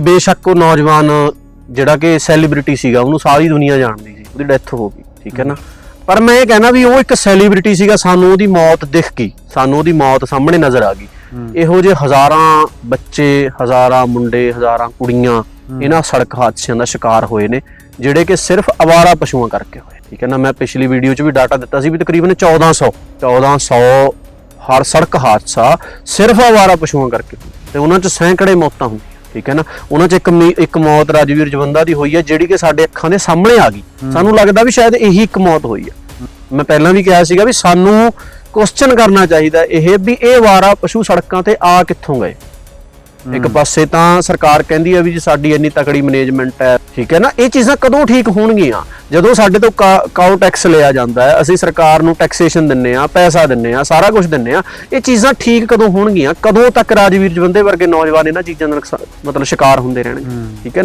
ਬੇਸ਼ੱਕ ਉਹ ਨੌਜਵਾਨ ਜਿਹੜਾ ਕਿ ਸੈਲੀਬ੍ਰਿਟੀ ਸੀਗਾ ਉਹਨੂੰ ਸਾਰੀ ਦੁਨੀਆ ਜਾਣਦੀ ਸੀ ਉਹਦੀ ਡੈਥ ਹੋ ਗਈ ਠੀਕ ਹੈ ਨਾ? ਪਰ ਮੈਂ ਇਹ ਕਹਿਣਾ ਵੀ ਉਹ ਇੱਕ ਸੈਲੀਬ੍ਰਿਟੀ ਸੀਗਾ ਸਾਨੂੰ ਉਹਦੀ ਮੌਤ ਦਿਖ ਗਈ ਸਾਨੂੰ ਉਹਦੀ ਮੌਤ ਸਾਹਮਣੇ ਨਜ਼ਰ ਆ ਗਈ। ਇਹੋ ਜਿਹੇ ਹਜ਼ਾਰਾਂ ਬੱਚੇ ਹਜ਼ਾਰਾਂ ਮੁੰਡੇ ਹਜ਼ਾਰਾਂ ਕੁੜੀਆਂ ਇਹਨਾਂ ਸੜਕ ਹਾਦਸਿਆਂ ਦਾ ਸ਼ਿਕਾਰ ਹੋਏ ਨੇ ਜਿਹੜੇ ਕਿ ਸਿਰਫ ਅਵਾਰਾ ਪਸ਼ੂਆਂ ਕਰਕੇ ਹੋਏ ਠੀਕ ਹੈ ਨਾ? ਮੈਂ ਪਿਛਲੀ ਵੀਡੀਓ 'ਚ ਵੀ ਡਾਟਾ ਦਿੱਤਾ ਸੀ ਵੀ ਤਕਰੀਬਨ 1400 1400 ਹਰ ਸੜਕ ਹਾਦਸਾ ਸਿਰਫ ਅਵਾਰਾ ਪਸ਼ੂਆਂ ਕਰਕੇ ਤੇ ਉਹਨਾਂ 'ਚ ਸੈਂਕੜੇ ਮੌਤਾਂ ਹੁੰਦੀਆਂ। ਠੀਕ ਹੈ ਨਾ? ਉਹਨਾਂ 'ਚ ਇੱਕ ਮੀ- ਇੱਕ ਮੌਤ ਰਾਜਵੀਰ ਜਵੰਦਾ ਦੀ ਹੋਈ ਹੈ ਜਿਹੜੀ ਕਿ ਸਾਡੇ ਅੱਖਾਂ ਦੇ ਸਾਹਮਣੇ ਆ ਗਈ। ਸਾਨੂੰ ਲੱਗਦਾ ਵੀ ਸ਼ਾਇਦ ਇਹੀ ਇੱਕ ਮੌਤ ਹੋਈ ਹੈ। ਮੈਂ ਪਹਿਲਾਂ ਵੀ ਕਿਹਾ ਸੀਗਾ ਵੀ ਸਾਨੂੰ ਕੁਐਸਚਨ ਕਰਨਾ ਚਾਹੀਦਾ ਇਹ ਵੀ ਇਹ ਵਾਰਾ ਪਸ਼ੂ ਸੜਕਾਂ ਤੇ ਆ ਕਿੱਥੋਂ ਗਏ? ਇੱਕ ਪਾਸੇ ਤਾਂ ਸਰਕਾਰ ਕਹਿੰਦੀ ਹੈ ਵੀ ਜੀ ਸਾਡੀ ਇੰਨੀ ਤਕੜੀ ਮੈਨੇਜਮੈਂਟ ਹੈ ਠੀਕ ਹੈ ਨਾ? ਇਹ ਚੀਜ਼ਾਂ ਕਦੋਂ ਠੀਕ ਹੋਣਗੀਆਂ? ਜਦੋਂ ਸਾਡੇ ਤੋਂ ਕਾ- ਕਾਊ ਟੈਕਸ ਲਿਆ ਜਾਂਦਾ ਹੈ ਅਸੀਂ ਸਰਕਾਰ ਨੂੰ ਟੈਕਸੇਸ਼ਨ ਦਿੰਨੇ ਆ ਪੈਸਾ ਦਿੰਨੇ ਆ ਸਾਰਾ ਕੁਝ ਦਿੰਨੇ ਆ ਇਹ ਚੀਜ਼ਾਂ ਠੀਕ ਕਦੋਂ ਹੋਣਗੀਆਂ? ਕਦੋਂ ਤੱਕ ਰਾਜਵੀਰ ਜਵੰਦੇ ਵਰਗੇ ਨੌਜਵਾਨ ਇਹਨਾਂ ਚੀਜ਼ਾਂ ਦਾ ਮਤਲਬ ਸ਼ਿਕਾਰ ਹੁੰਦੇ ਰਹਿਣਗੇ ਠੀਕ ਹੈ ਨਾ?